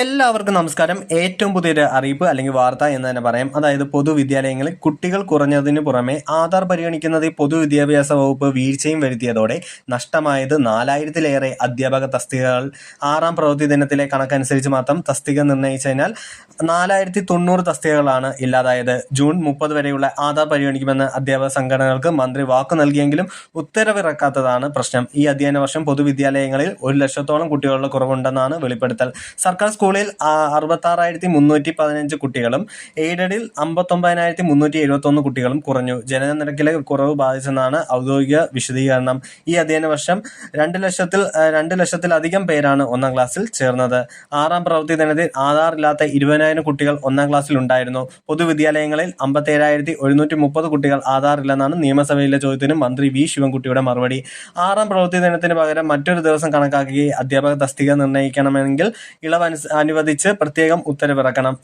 എല്ലാവർക്കും നമസ്കാരം. ഏറ്റവും പുതിയൊരു അറിയിപ്പ് അല്ലെങ്കിൽ വാർത്ത എന്ന് തന്നെ പറയാം. അതായത് പൊതുവിദ്യാലയങ്ങളിൽ കുട്ടികൾ കുറഞ്ഞതിന് പുറമെ ആധാർ പരിഗണിക്കുന്നതിൽ പൊതുവിദ്യാഭ്യാസ വകുപ്പ് വീഴ്ചയും വരുത്തിയതോടെ നഷ്ടമായത് നാലായിരത്തിലേറെ അധ്യാപക തസ്തികകൾ. ആറാം പ്രവൃത്തി ദിനത്തിലെ കണക്കനുസരിച്ച് മാത്രം തസ്തിക നിർണയിച്ചതിനാൽ നാലായിരത്തി തൊണ്ണൂറ് തസ്തികകളാണ് ഇല്ലാതായത്. ജൂൺ മുപ്പത് വരെയുള്ള ആധാർ പരിഗണിക്കുമെന്ന് അധ്യാപക സംഘടനകൾക്ക് മന്ത്രി വാക്ക് നൽകിയെങ്കിലും ഉത്തരവിറക്കാത്തതാണ് പ്രശ്നം. ഈ അധ്യയന വർഷം പൊതുവിദ്യാലയങ്ങളിൽ ഒരു ലക്ഷത്തോളം കുട്ടികളുടെ കുറവുണ്ടെന്നാണ് വെളിപ്പെടുത്തൽ. സർക്കാർ സ്കൂളിൽ അറുപത്തി ആറായിരത്തി മുന്നൂറ്റി പതിനഞ്ച് കുട്ടികളും എയ്ഡഡിൽ അമ്പത്തൊമ്പതിനായിരത്തി മുന്നൂറ്റി എഴുപത്തൊന്ന് കുട്ടികളും കുറഞ്ഞു. ജനനനിരക്കിലെ കുറവ് ബാധിച്ചെന്നാണ് ഔദ്യോഗിക വിശദീകരണം. ഈ അധ്യയന വർഷം രണ്ട് ലക്ഷത്തിൽ രണ്ട് ലക്ഷത്തിലധികം പേരാണ് ഒന്നാം ക്ലാസ്സിൽ ചേർന്നത്. ആറാം പ്രവൃത്തി ദിനത്തിൽ ആധാർ ഇല്ലാത്ത ഇരുപതിനായിരം കുട്ടികൾ ഒന്നാം ക്ലാസ്സിൽ ഉണ്ടായിരുന്നു. പൊതുവിദ്യാലയങ്ങളിൽ അമ്പത്തേഴായിരത്തി ഒരുന്നൂറ്റി മുപ്പത് കുട്ടികൾ ആധാർ ഇല്ലെന്നാണ് നിയമസഭയിലെ ചോദ്യത്തിന് മന്ത്രി വി ശിവൻകുട്ടിയുടെ മറുപടി. ആറാം പ്രവൃത്തി ദിനത്തിന് പകരം മറ്റൊരു ദിവസം കണക്കാക്കി അധ്യാപക തസ്തിക നിർണയിക്കണമെങ്കിൽ ഇളവ് അനുസ് അനുവദിച്ച് പ്രത്യേകം ഉത്തരവിറക്കണം.